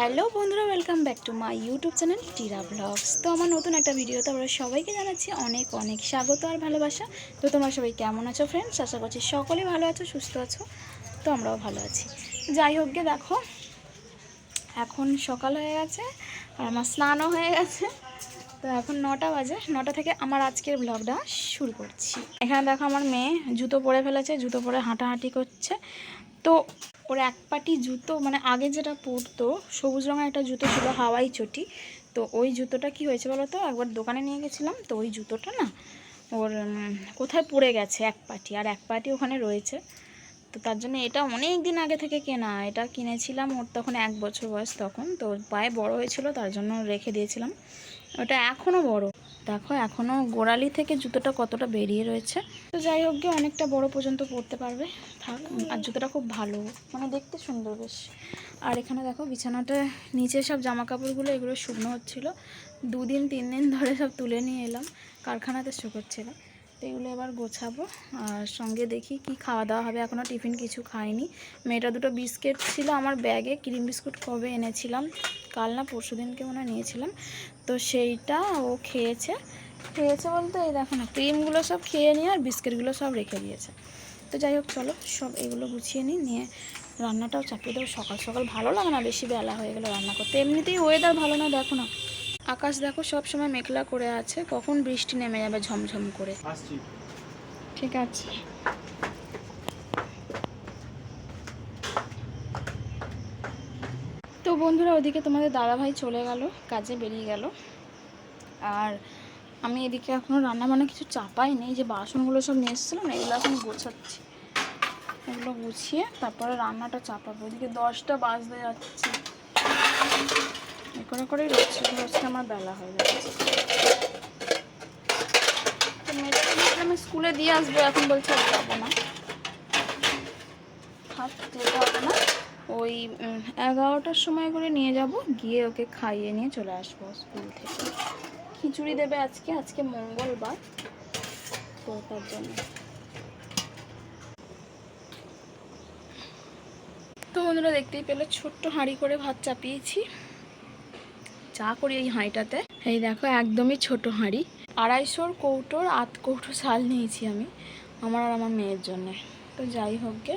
Hello বন্ধুরা welcome back to my YouTube channel টিরা blogs তো আমার নতুন একটা ভিডিওতে আমরা সবাইকে জানাচ্ছি অনেক অনেক স্বাগত আর ভালোবাসা। তো তোমরা সবাই কেমন আছো ফ্রেন্ডস আশা করছি সকলেই ভালো আছো, সুস্থ আছো। তো আমরাও ভালো আছি। যাই হোক গে, দেখো, এখন সকাল হয়ে গেছে আর আমার স্নানও হয়ে গেছে। তো এখন নটা বাজে, নটা থেকে আমার আজকের ব্লগটা শুরু করছি। এখানে দেখো আমার মেয়ে জুতো পরে ফেলেছে, জুতো পরে হাঁটাহাঁটি করছে। তো ওর এক পাটি জুতো মানে আগে যেটা পরতো, সবুজ রঙের একটা জুতো ছিল হাওয়াই চটি। তো ওই জুতোটা কি হয়েছে বলো তো? একবার দোকানে নিয়ে গেছিলাম, তো ওই জুতোটা না ওর কোথায় পড়ে গেছে এক পাটি, আর এক পাটি ওখানে রয়েছে। তো তার জন্য এটা অনেক দিন আগে থেকে কেনা, এটা কিনেছিলাম ওর তখন এক বছর বয়স তখন, তো পায়ে বড় হয়েছিল, তার জন্য রেখে দিয়েছিলাম। ওটা এখনও বড়। দেখো এখনও গোড়ালি থেকে জুতোটা কতটা বেরিয়ে রয়েছে। তো যাই হোক গিয়ে অনেকটা বড় পর্যন্ত পরতে পারবে। থাক, আর জুতোটা খুব ভালো। মানে দেখতে সুন্দর বেশ। আর এখানে দেখো, বিছানাটা, নিচে সব জামা কাপড়গুলো এগুলো শুকনো হচ্ছিল। দুদিন, তিন দিন ধরে সব তুলে নিয়ে এলাম। কারখানাতে শুকোচ্ছিল তো এগুলো এবার গোছাবো। আর সঙ্গে দেখি কি খাওয়া দাওয়া হবে। এখনও টিফিন কিছু খাইনি। মেয়েটা দুটো বিস্কিট ছিল আমার ব্যাগে। ক্রিম বিস্কুট কবে এনেছিলাম? কাল না পরশু দিনকে মনে নিয়েছিলাম। তো সেইটা ও খেয়েছে। খেয়েছে বলতে এই দেখো না ক্রিমগুলো সব খেয়ে নিয়ে আর বিস্কিটগুলো সব রেখে দিয়েছে। তো যাই হোক চলো সব এগুলো গুছিয়ে নিই নিয়ে রান্নাটাও চাপিয়ে দেবো। সকাল সকাল ভালো লাগে না বেশি বেলা হয়ে গেলে রান্না করতে। এমনিতেই ওয়েদার ভালো না দেখো না। আকাশ দেখো সব সময় মেঘলা করে আছে কখন বৃষ্টি নেমে যাবে ঝমঝম করে। ঠিক আছে। বন্ধুরা ওদিকে তোমাদের দাদাভাই চলে গেল, কাজে বেরিয়ে গেল। আর আমি এদিকে এখনও রান্না বান্না কিছু চাপাই নেই, যে বাসনগুলো সব নিয়ে এসেছিলাম এগুলো এখন গোছাচ্ছি। এগুলো গুছিয়ে তারপরে রান্নাটা চাপাবো। এদিকে দশটা বাজতে যাচ্ছে। এ করে করেই রয়েছে রোজকে আমার বেলা হয়ে যাচ্ছে। আমি স্কুলে দিয়ে আসব, এখন বলছে যাব না। থাক যেতে হবে না। ওই এগারোটার সময় করে নিয়ে যাব, গিয়ে ওকে খাইয়ে নিয়ে চলে আসব স্কুল থেকে। খিচুড়ি দেবে আজকে আজকে মঙ্গলবার, তো তার জন্য। তো বন্ধুরা, দেখতেই পেলে, ছোট্ট হাঁড়ি করে ভাত চাপিয়েছি। চা করি এই হাঁড়িটাতে। এই দেখো, একদমই ছোট হাঁড়ি। আড়াইশোর কৌটোর আধ কৌটো চাল নিয়েছি আমি, আমার আর আমার মেয়ের জন্যে। তো যাই হোক গে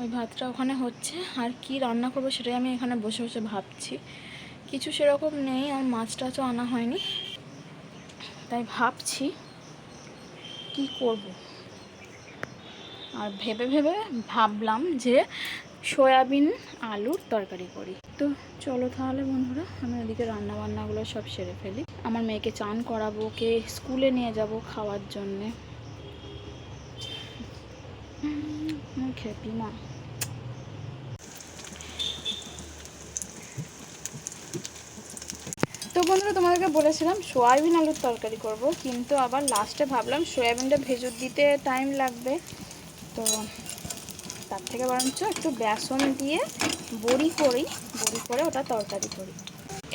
ওই ভাতটা ওখানে হচ্ছে। আর কি রান্না করব সেটাই আমি এখানে বসে বসে ভাবছি। কিছু সেরকম নেই, আর মাছ টাছও আনা হয়নি। তাই ভাবছি কি করব। আর ভেবে ভেবে ভাবলাম যে সয়াবিন আলুর তরকারি করি। তো চলো তাহলে বন্ধুরা, আমি ওদিকে রান্না বান্নাগুলো সব সেরে ফেলি। আমার মেয়েকে চান করাবো, ওকে স্কুলে নিয়ে যাব খাওয়ার জন্যে। খেপি মা তো বন্ধুরা, তোমাদেরকে বলেছিলাম সয়াবিন আলুর তরকারি করব, কিন্তু আবার লাস্টে ভাবলাম সয়াবিনটা ভেজর দিতে টাইম লাগবে। তো তার থেকে বরঞ্চ একটু বেসন দিয়ে বড়ি করি, বড়ি করে ওটা তরকারি করি।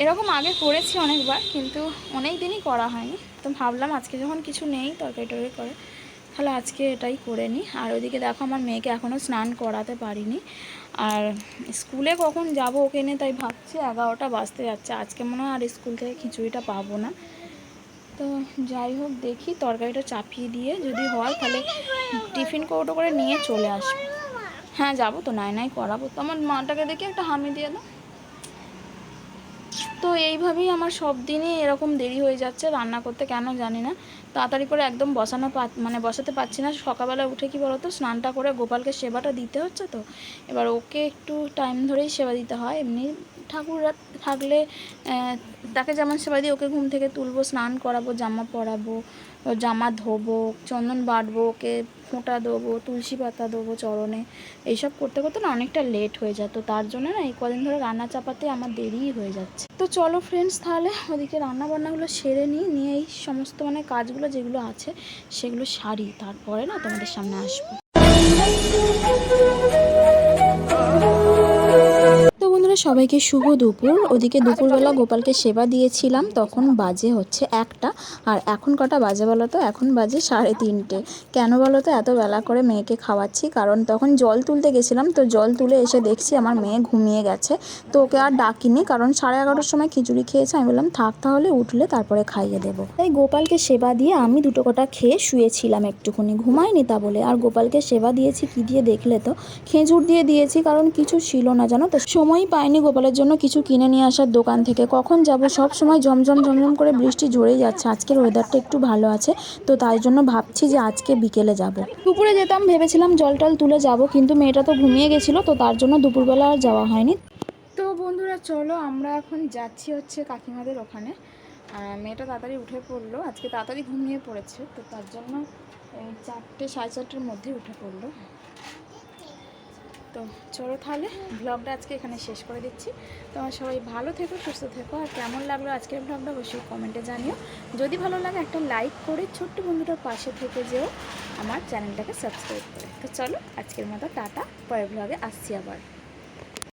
এরকম আগে করেছি অনেকবার, কিন্তু অনেক দিনই করা হয়নি। তো ভাবলাম আজকে যখন কিছু নেই তরকারি টরকারি করে তাহলে আজকে এটাই করে নিই। আর ওইদিকে দেখো আমার মেয়েকে এখনও স্নান করাতে পারিনি। আর স্কুলে কখন যাব ওকে নিয়ে তাই ভাবছি, এগারোটা বাজতে যাচ্ছে। আজকে মনে হয় আর স্কুল থেকে খিচুড়িটা পাবো না। তো যাই হোক, দেখি তরকারিটা চাপিয়ে দিয়ে যদি হয় তাহলে টিফিন কৌটো করে নিয়ে চলে আসব। হ্যাঁ যাব তো, নাই নাই করাবো। তো আমার মাটাকে দেখে একটা হামি দিয়ে দাও। তো এইভাবেই আমার সব দিনই এরকম দেরি হয়ে যাচ্ছে। রান্না করতে কেন জানি না। তাড়াতাড়ি করে একদম বসানো মানে বসাতে পারছি না। সকালবেলা উঠে কি বলতো, স্নানটা করে গোপালকে সেবাটা দিতে হচ্ছে তো। এবার ওকে একটু টাইম ধরেই সেবা দিতে হয়। এমনি ঠাকুররা থাকলে তাকে যেমন সেবা দিই ওকে ঘুম থেকে তুলবো, স্নান করাবো, জামা পরাবো, জামা ধোবো, চন্দন বাটবো, ওকে ফোঁটা দেবো, তুলসী পাতা দেবো চরণে। এইসব করতে করতে না অনেকটা লেট হয়ে যায়। তো তার জন্য না এই কদিন ধরে রান্না চাপাতে আমার দেরিই হয়ে যাচ্ছে। তো চলো ফ্রেন্ডস তাহলে ওদিকে রান্না বান্নাগুলো সেরে নিই, নিয়ে এই সমস্ত মানে কাজগুলো যেগুলো আছে সেগুলো সারি। তারপরে না তোমাদের সামনে আসব। সবাইকে শুভ দুপুর। ওদিকে দুপুরবেলা গোপালকে সেবা দিয়েছিলাম, তখন বাজে হচ্ছে একটা। আর এখন কটা বাজে বলো তো? এখন বাজে সাড়ে তিনটে। কেন বলো তো? এত বেলা করে মেয়েকে খাওয়াচ্ছি, কারণ তখন জল তুলতে গেছিলাম, তো জল তুলে এসে দেখছি আমার মেয়ে ঘুমিয়ে গেছে। তো ওকে আর ডাকিনি, কারণ সাড়ে এগারোটার সময় খিচুড়ি খেয়েছে। আমি বললাম, থাক তাহলে, উঠলে তারপরে খাইয়ে দেবো। তাই গোপালকে সেবা দিয়ে আমি দুটো কটা খেয়ে শুয়েছিলাম একটুখানি। ঘুমাইনি তা বলে। আর গোপালকে সেবা দিয়েছি, কি দিয়ে দেখলে তো? খেজুর দিয়ে দিয়েছি, কারণ কিছু ছিল না, জানো তো? সময়ই পাইনি গোপালের জন্য কিছু কিনে নিয়ে আসার দোকান থেকে। কখন যাব? সব সময় জমজম জমজম করে বৃষ্টি ঝরেই যাচ্ছে। আজকের ওয়েদারটা একটু ভালো আছে, তো তাই জন্য ভাবছি যে আজকে বিকেলে যাব। দুপুরে যেতাম, ভেবেছিলাম জল টল তুলে যাব, কিন্তু মেয়েটা তো ঘুমিয়ে গেছিল, তো তার জন্য দুপুরবেলা আর যাওয়া হয়নি। তো বন্ধুরা, চলো আমরা এখন যাচ্ছি হচ্ছে কাকিমাদের ওখানে। মেয়েটা তাড়াতাড়ি উঠে পড়ল। আজকে তাড়াতাড়ি ঘুমিয়ে পড়েছে, তো তার জন্য চারটে, সাড়ে চারটের মধ্যে উঠে পড়ল। তো চলো তাহলে ব্লগটা আজকে এখানে শেষ করে দিচ্ছি। তোমার সবাই ভালো থেকো, সুস্থ থেকো, আর কেমন লাগল আজকের ব্লগটা অবশ্যই কমেন্টে জানিও। যদি ভালো লাগে একটা লাইক করে ছোট্ট বন্ধুটার পাশে থেকে যেও আমার চ্যানেলটাকে সাবস্ক্রাইব করে। তো চলো আজকের মতো টাটা, পরের ব্লগে আসছি আবার।